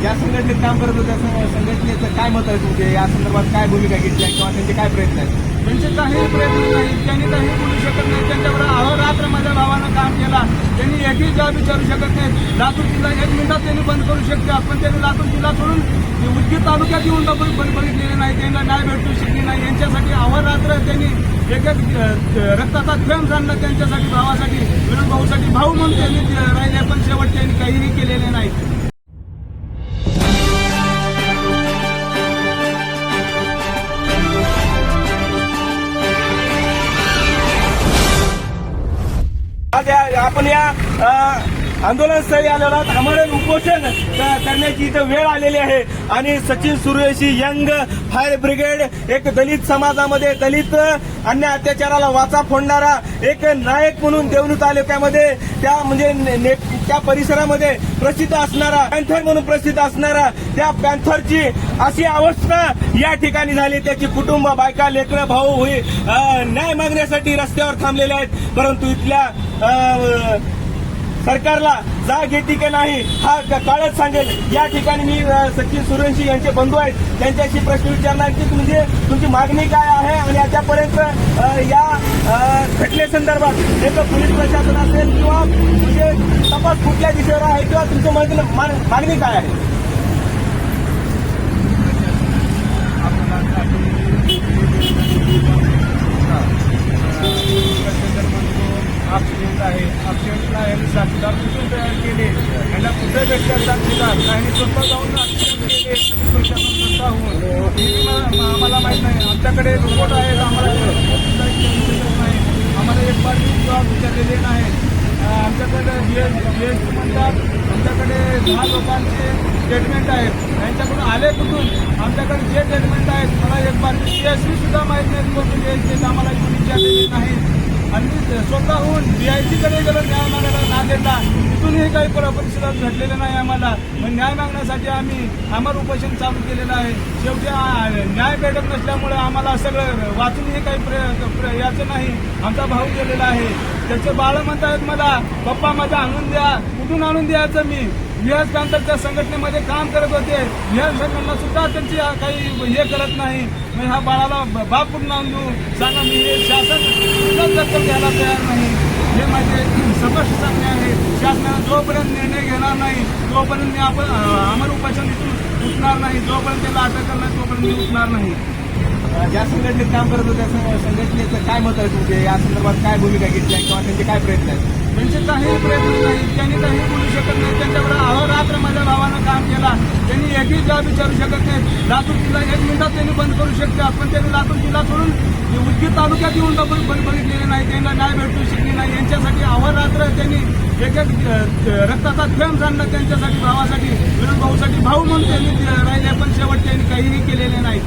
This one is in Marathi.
ज्या संघटनेत काम करत होत्या संघटनेचं काय मत आहे तुमचे? या संदर्भात काय भूमिका घेतली आहे किंवा त्यांचे काय प्रयत्न आहेत? त्यांचे काही प्रयत्न नाही. त्यांनी काही बोलू शकत नाही. त्यांच्यावर अहोरात्र माझ्या भावानं काम केला. त्यांनी एकही जॉब विचारू शकत नाही. लातूर जिल्हा एक मिनिटात त्यांनी बंद करू शकते. पण त्यांनी लातूर जिल्हा सोडून उदगीर तालुक्यात येऊन बघ- बंद बघितलेले नाही. त्यांना न्याय भेटू शकले नाही. यांच्यासाठी अहोरात्र त्यांनी एक एक रक्ताचा थेंब सांगला त्यांच्यासाठी भावासाठी. विनोद भाऊसाठी भाऊ म्हणून त्यांनी राहिले पण शेवट त्यांनी काहीही केलेले नाही. आज आपण या आंदोलनस्थळी आलेलो आहोत आम्हाला उपोषण करण्याची इथं वेळ आलेली आहे. आणि सचिन सुरेशी यंग फायर ब्रिगेड एक दलित समाजामध्ये दलित अन्य अत्याचाराला वाचा फोडणारा एक नायक म्हणून देवणू तालुक्यामध्ये त्या म्हणजे ने- ने- त्या परिसरामध्ये प्रसिद्ध असणारा पॅन्थर म्हणून प्रसिद्ध असणारा त्या पॅन्थरची अशी अवस्था या ठिकाणी झाली. त्याची कुटुंब बायका लेकरं भाऊ होई न्याय मागण्यासाठी रस्त्यावर थांबलेले आहेत. परंतु इथल्या सरकारला जाग येते की नाही हा काळच सांगेल. या ठिकाणी मी सचिन सुरेंशी यांचे बंधू आहेत. त्यांच्याशी प्रश्न विचारणार की तुमचे तुमची मागणी काय आहे आणि आतापर्यंत या घटनेसंदर्भात एक पोलीस प्रशासन असेल किंवा म्हणजे तपास कुठल्या दिशेवर आहे किंवा तुमचं मा- मागणी काय आहे? ऑप्शन्स आहे. ऑप्शन्सला यांनी साथीदार कुठून तयार केले. यांना कुठे भेटतात साथीदार? काही स्वतः जाऊन ऑप्शन केले प्रशासन स्वतः होऊन. आम्हाला माहीत नाही. आमच्याकडे रोबोट आहेत आम्हाला नाही. आम्हाला एक पार्टी जॉब विचारलेले नाही. आमच्याकडे जी एस टी म्हणतात. आमच्याकडे दहा लोकांचे स्टेटमेंट आहेत. यांच्याकडून आले कुठून? आमच्याकडे जे स्टेटमेंट आहेत मला एक बार टी सुद्धा माहीत नाही. कोणते म्हणजे द्यायचे आम्हाला इथून विचारलेले नाही. आणि स्वतःहून डीआयसीकडे गेलो न्याय मागायला ना देता तिथूनही काही परिषदात घडलेलं नाही आम्हाला. मग न्याय मागण्यासाठी आम्ही आम्हाला उपोषण चालू केलेलं आहे. शेवटी न्याय भेटत नसल्यामुळे आम्हाला सगळं वाचूनही काही प्र- प्र- याचं नाही. आमचा भाऊ गेलेला आहे. त्याचे बाळ म्हणतायत मला पप्पा माझा आणून द्या. कुठून आणून द्यायचं मी? विहास कांतरच्या संघटनेमध्ये काम करत होते. विहास संघटना सुद्धा त्यांची काही हे करत नाही. मग ह्या बाळाला ब- बाप कुठून आणू. सांगा मी हे शासन सुद्धा दखल घ्यायला तयार नाही. हे माझे स्पष्ट सांगणे आहे शासनानं जोपर्यंत निर्णय घेणार नाही तोपर्यंत मी आपण अमर उपासन इथून उठणार नाही. जोपर्यंत त्याला अटक करणार तोपर्यंत मी उठणार नाही. ज्या संघटनेत काम करत होत्या संघटनेचं काय मत आहे तुमचे? या संदर्भात काय भूमिका घेतली आहे? किंवा त्यांचे काय प्रयत्न आहेत? त्यांचे काही प्रयत्न नाही. त्यांनी काही बोलू शकत नाही त्यांच्यावर अहोरात्र माझ्या भावानं काम केला. त्यांनी एकही जॉब विचारू शकत नाही. लातूर जिल्हा एक मिनिटात त्यांनी बंद करू शकते. पण त्यांनी लातूर जिल्हा सोडून उदगीर तालुक्यात येऊन बघ- बंद बघितलेले नाही. त्यांना न्याय भेटू शकले नाही. यांच्यासाठी अहोरात्र त्यांनी एक एक रक्ताचा थेंब सांगणं त्यांच्यासाठी भावासाठी. विरोध भाऊसाठी भाऊ म्हणून त्यांनी राहिले पण शेवट त्यांनी काहीही केलेले नाही.